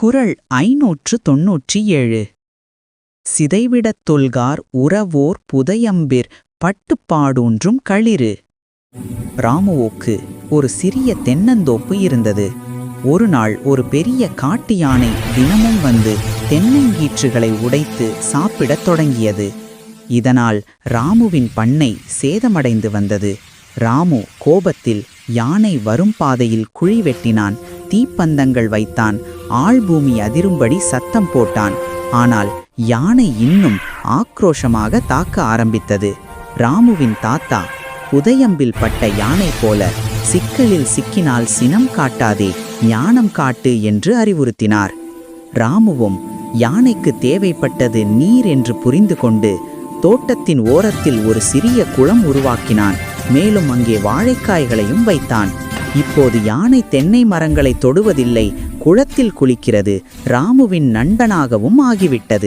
குரல் ஐநூற்று தொன்னூற்றி ஏழு சிதைவிடத் தொல்கார் உறவோர் புதையம்பிர் பட்டுப்பாடூன்றும் களிறு. ராமுவோக்கு ஒரு சிறிய தென்னந்தோப்பு இருந்தது. ஒரு நாள் ஒரு பெரிய காட்டு யானை தினமும் வந்து தென்னங்கீற்றுகளை உடைத்து சாப்பிடத் தொடங்கியது. இதனால் ராமுவின் பண்ணை சேதமடைந்து வந்தது. ராமு கோபத்தில் யானை வரும் பாதையில் குழி வெட்டினான். தீப்பந்தங்கள் வைத்தான். ஆழ்பூமி அதிரும்படி சத்தம் போட்டான். ஆனால் யானை இன்னும் ஆக்ரோஷமாக தாக்க ஆரம்பித்தது. ராமுவின் தாத்தா புதையம்பில் பட்ட யானை போல சிக்கலில் சிக்கினால் சினம் காட்டாதே ஞானம் காட்டு என்று அறிவுறுத்தினார். ராமுவும் யானைக்கு தேவைப்பட்டது நீர் என்று புரிந்து கொண்டு தோட்டத்தின் ஓரத்தில் ஒரு சிறிய குளம் உருவாக்கினான். மேலும் அங்கே வாழைக்காய்களையும் வைத்தான். இப்போது யானை தென்னை மரங்களை தொடுவதில்லை குளத்தில் குளிக்கிறது ராமுவின் நண்பனாகவும் ஆகிவிட்டது.